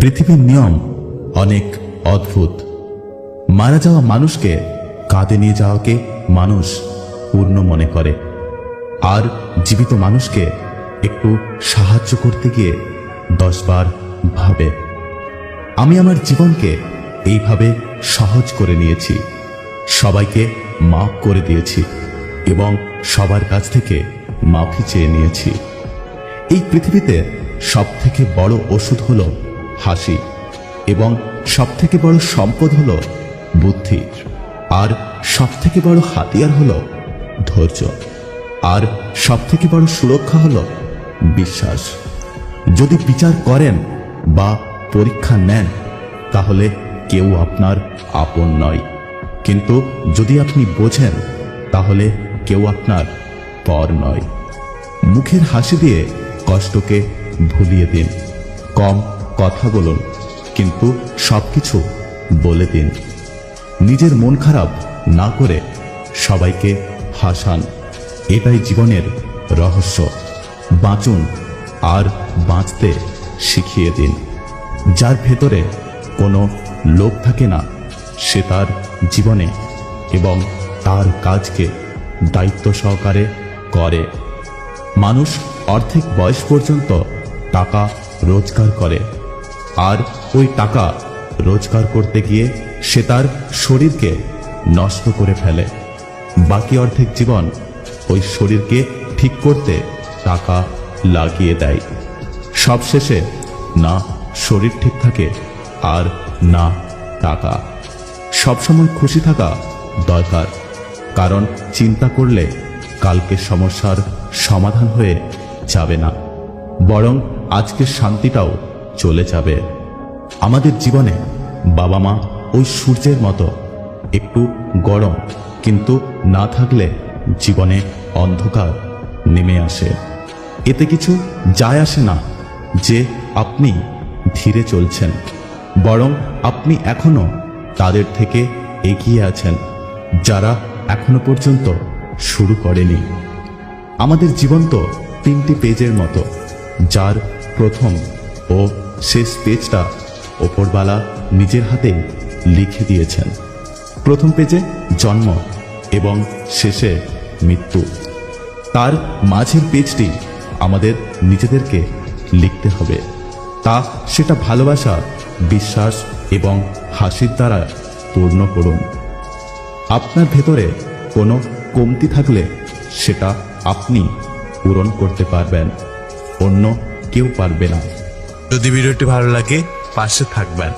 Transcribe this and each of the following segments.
পৃথিবীর নিয়ম অনেক অদ্ভুত। মারা যাওয়া মানুষকে কাঁধে নিয়ে যাওয়াকে মানুষ পূর্ণ মনে করে। আর জীবিত মানুষকে একটু সাহায্য করতে গিয়ে দশবার ভাবে। আমি আমার জীবনকে এইভাবে সহজ করে নিয়েছি। সবাইকে মাফ করে দিয়েছি এবং সবার কাছ থেকে মাফি চেয়ে নিয়েছি। এই পৃথিবীতে সব থেকে বড় ওষুধ হলো হাসি এবং সব থেকে বড় সম্পদ হলো বুদ্ধি। আর সব থেকে বড় হাতিয়ার হলো ধৈর্য। আর সব থেকে বড় সুরক্ষা হলো বিশ্বাস। যদি বিচার করেন বা পরীক্ষা নেন, তাহলে কেউ আপনার আপন নয়। কিন্তু যদি আপনি বোঝেন, তাহলে কেউ আপনার পর নয়। মুখের হাসি দিয়ে কষ্টকে ভুলিয়ে দিন। কম কথা বলুন, কিন্তু সবকিছু বলে দিন। নিজের মন খারাপ না করে সবাইকে হাসান। এটাই জীবনের রহস্য। বাঁচুন আর বাঁচতে শিখিয়ে দিন। যার ভেতরে কোনো লোভ থাকে না, সে তার জীবনে এবং তার কাজকে দায়িত্ব সহকারে করে। মানুষ অর্ধেক বয়স পর্যন্ত টাকা রোজগার করে। আর ওই টাকা রোজগার করতে গিয়ে সে তার শরীরকে নষ্ট করে ফেলে। বাকি অর্ধেক জীবন ওই শরীরকে ঠিক করতে টাকা লাগিয়ে দেয়। সবশেষে না শরীর ঠিক থাকে আর না টাকা। সবসময় খুশি থাকা দরকার, কারণ চিন্তা করলে কালকে সমস্যার সমাধান হয়ে যাবে না। বরং আজকের শান্তিটাও চলে যাবে। আমাদের জীবনে বাবা মা ওই সূর্যের মতো একটু গরম কিন্তু না থাকলে জীবনে অন্ধকার নেমে আসে। এতে কিছু যায় আসে না যে আপনি ধীরে চলছেন, বরং আপনি এখনও তাদের থেকে এগিয়ে আছেন, যারা এখনও পর্যন্ত শুরু করেনি। আমাদের জীবন তো তিনটি পেজের মতো, যার প্রথম ও শেষ পেজটা ওপরবালা নিজের হাতে লিখে দিয়েছেন। প্রথম পেজে জন্ম এবং শেষে মৃত্যু। তার মাঝের পেজটি আমাদের নিজেদেরকে লিখতে হবে। তা সেটা ভালোবাসা, বিশ্বাস এবং হাসির দ্বারা পূর্ণ করুন। আপনার ভেতরে কোনো কমতি থাকলে সেটা আপনি পূরণ করতে পারবেন। অন্য কেউ পারবে না। যদি ভিডিওটি ভালো লাগে, পাশে থাকবেন।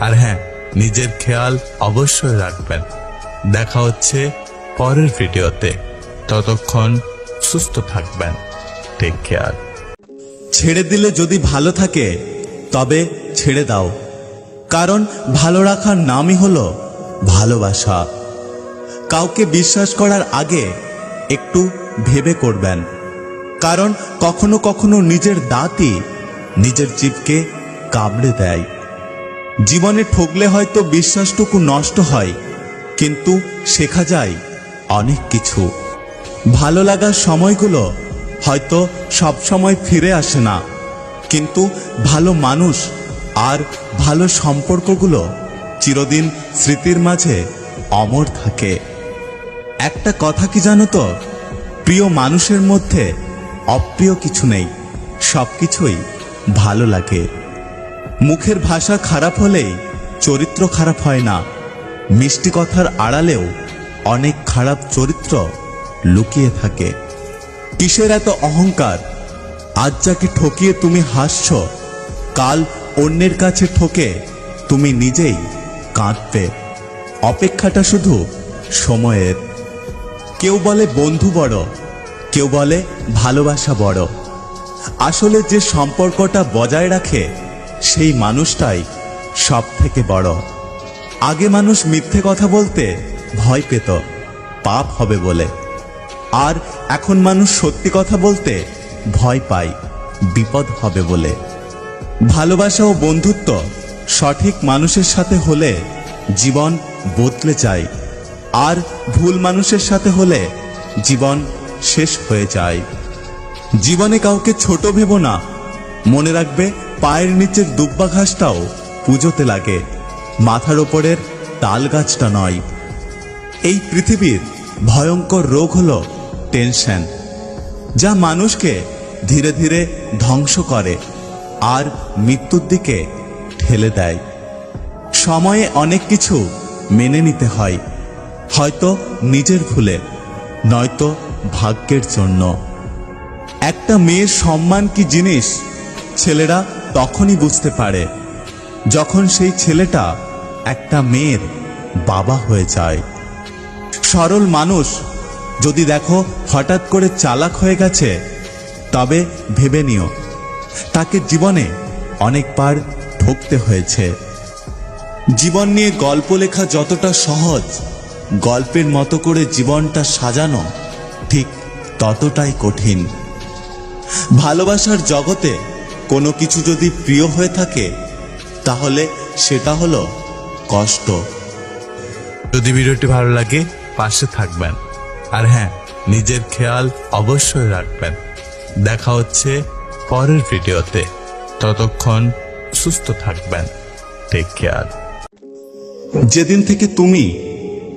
আর হ্যাঁ নিজের খেয়াল অবশ্যই রাখবেন। দেখা হচ্ছে পরের ভিডিওতে। ততক্ষণ সুস্থ থাকবেন। টেক কেয়ার ছেড়ে দিলে যদি ভালো থাকে, তবে ছেড়ে দাও। কারণ ভালো রাখার নামই হলো ভালোবাসা। কাউকে বিশ্বাস করার আগে একটু ভেবে করবেন। কারণ কখনো কখনো নিজের দাঁতই নিজের জীবকে কামড়ে দেয়। জীবনে ঠকলে হয়তো বিশ্বাসটুকু নষ্ট হয়, কিন্তু শেখা যায় অনেক কিছু। ভালো লাগার সময়গুলো হয়তো সব সময় ফিরে আসে না, কিন্তু ভালো মানুষ আর ভালো সম্পর্কগুলো চিরদিন স্মৃতির মাঝে অমর থাকে। একটা কথা কি জানো তো? প্রিয় মানুষের মধ্যে অপ্রিয় কিছু নেই সব কিছুই ভালো লাগে। মুখের ভাষা খারাপ হলেই চরিত্র খারাপ হয় না, মিষ্টি কথার আড়ালেও অনেক খারাপ চরিত্র লুকিয়ে থাকে। কিসের এত অহংকার? আজ যাকে ঠকিয়ে তুমি হাসছ, কাল অন্যের কাছে ঠকে তুমি নিজেই কাঁদবে অপেক্ষাটা শুধু সময়ের। কেউ বলে বন্ধু বড় কেউ বলে, ভালোবাসা বড়। আসলে যে সম্পর্কটা বজায় রাখে, সেই মানুষটাই সব থেকে বড়। আগে মানুষ মিথ্যে কথা বলতে ভয় পেত, পাপ হবে বলে। আর এখন মানুষ সত্যি কথা বলতে ভয় পায়, বিপদ হবে বলে। ভালোবাসা ও বন্ধুত্ব সঠিক মানুষের সাথে হলে জীবন বদলে যায়, আর ভুল মানুষের সাথে হলে জীবন শেষ হয়ে যায়। জীবনে কাউকে ছোট ভেবো না। মনে রাখবে, পায়ের নিচের দুব্বা ঘাসটাও পুজোতে লাগে। মাথার ওপরের তাল গাছটা নয়। এই পৃথিবীর ভয়ঙ্কর রোগ হল টেনশন, যা মানুষকে ধীরে ধীরে ধ্বংস করে আর মৃত্যুর দিকে ঠেলে দেয়। সময়ে অনেক কিছু মেনে নিতে হয়, হয়তো নিজের ভুলে, নয়তো ভাগ্যের জন্য। একটা মেয়ের সম্মান কি জিনিস? ছেলেরা তখনই বুঝতে পারে, যখন সেই ছেলেটা একটা মেয়ের বাবা হয়ে যায়। সরল মানুষ, যদি দেখো হঠাৎ করে চালাক হয়ে গেছে, তবে ভেবে নিও, তাকে জীবনে অনেকবার ঠকতে হয়েছে। জীবন নিয়ে গল্প লেখা যতটা সহজ, গল্পের মতো করে জীবনটা সাজানো ঠিক ততটাই কঠিন। ভালোবাসার জগতে কোনো কিছু যদি প্রিয় হয়ে থাকে তাহলে সেটা হলো কষ্ট। যদি ভিডিওটি ভালো লাগে পাশে থাকবেন। আর হ্যাঁ নিজের খেয়াল অবশ্যই রাখবেন। দেখা হচ্ছে পরের ভিডিওতে। ততক্ষণ সুস্থ থাকবেন। টেক কেয়ার যেদিন থেকে তুমি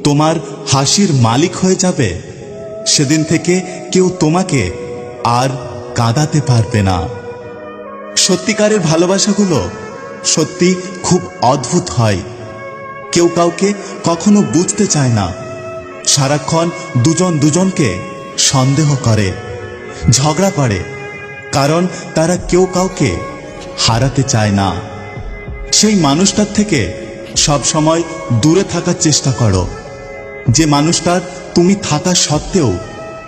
তোমার হাসির মালিক হয়ে যাবে সেদিন থেকে কেউ তোমাকে আর কাঁদাতে পারবে না। সত্যিকারের ভালোবাসাগুলো সত্যি খুব অদ্ভুত হয়। কেউ কাউকে কখনো বুঝতে চায় না। সারাক্ষণ দুজন দুজনকে সন্দেহ করে, ঝগড়া করে, কারণ তারা কেউ কাউকে হারাতে চায় না। সেই মানুষটার থেকে সব সময় দূরে থাকার চেষ্টা করো। যে মানুষটার তুমি থাকা সত্ত্বেও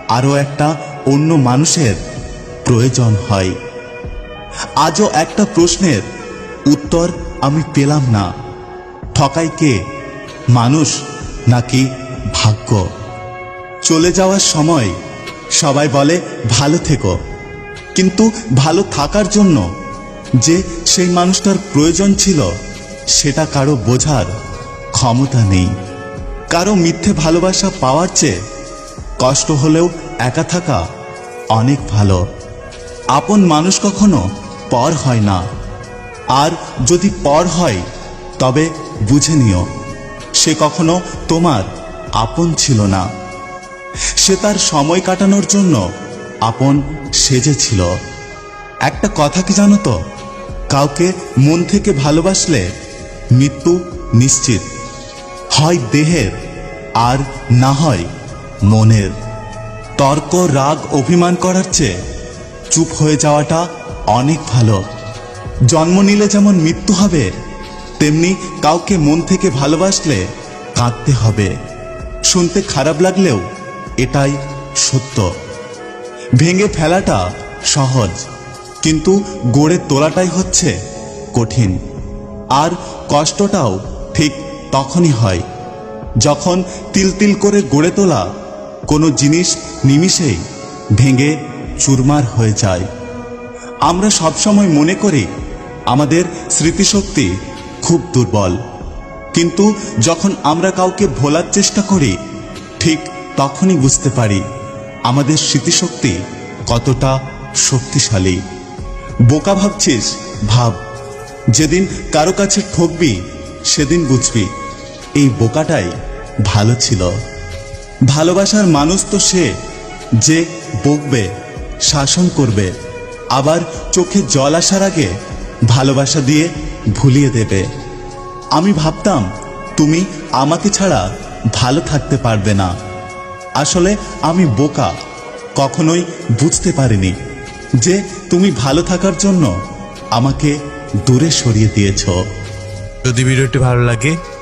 আরও একটা অন্য মানুষের প্রয়োজন হয়। আজও একটা প্রশ্নের উত্তর আমি পেলাম না। ঠকাই কে? মানুষ নাকি ভাগ্য? চলে যাওয়ার সময় সবাই বলে, ভালো থেকো। কিন্তু ভালো থাকার জন্য যে সেই মানুষটার প্রয়োজন ছিল, সেটা কারও বোঝার ক্ষমতা নেই। কারও মিথ্যে ভালোবাসা পাওয়ার চেয়ে কষ্ট হলেও একা থাকা অনেক ভালো। আপন মানুষ কখনো পর হয় না। আর যদি পর হয়, তবে বুঝে নিও, সে কখনো তোমার আপন ছিল না। সে তার সময় কাটানোর জন্য আপন সেজেছিল। একটা কথা কি জানো তো? কাউকে মন থেকে ভালোবাসলে মৃত্যু নিশ্চিত। হয় দেহের, আর না হয় মনের। তর্ক, রাগ, অভিমান করার চেয়ে চুপ হয়ে যাওয়াটা অনেক ভালো। জন্ম নিলে যেমন মৃত্যু হবে, তেমনি কাউকে মন থেকে ভালোবাসলে কাঁদতে হবে। শুনতে খারাপ লাগলেও এটাই সত্য। ভেঙে ফেলাটা সহজ, কিন্তু গড়ে তোলাটাই হচ্ছে কঠিন। আর কষ্টটাও ঠিক তখনই হয়, যখন তিল তিল করে গড়ে তোলা কোনো জিনিস নিমিষেই ভেঙে চুরমার হয়ে যায়। আমরা সবসময় মনে করি আমাদের স্মৃতিশক্তি খুব দুর্বল, কিন্তু যখন আমরা কাউকে ভোলার চেষ্টা করি, ঠিক তখনই বুঝতে পারি আমাদের স্মৃতিশক্তি কতটা শক্তিশালী। বোকা ভাবছিস, ভাব, যেদিন কারও কাছে ঠকবি, সেদিন বুঝবি। এই বোকাটাই ভালো ছিল। ভালোবাসার মানুষ তো সে যে বকবে, শাসন করবে, আবার চোখে জল আসার আগে ভালোবাসা দিয়ে ভুলিয়ে দেবে। আমি ভাবতাম, তুমি আমাকে ছাড়া ভালো থাকতে পারবে না। আসলে আমি বোকা, কখনোই বুঝতে পারিনি যে তুমি ভালো থাকার জন্য আমাকে দূরে সরিয়ে দিয়েছ। যদি ভিডিওটি ভালো লাগে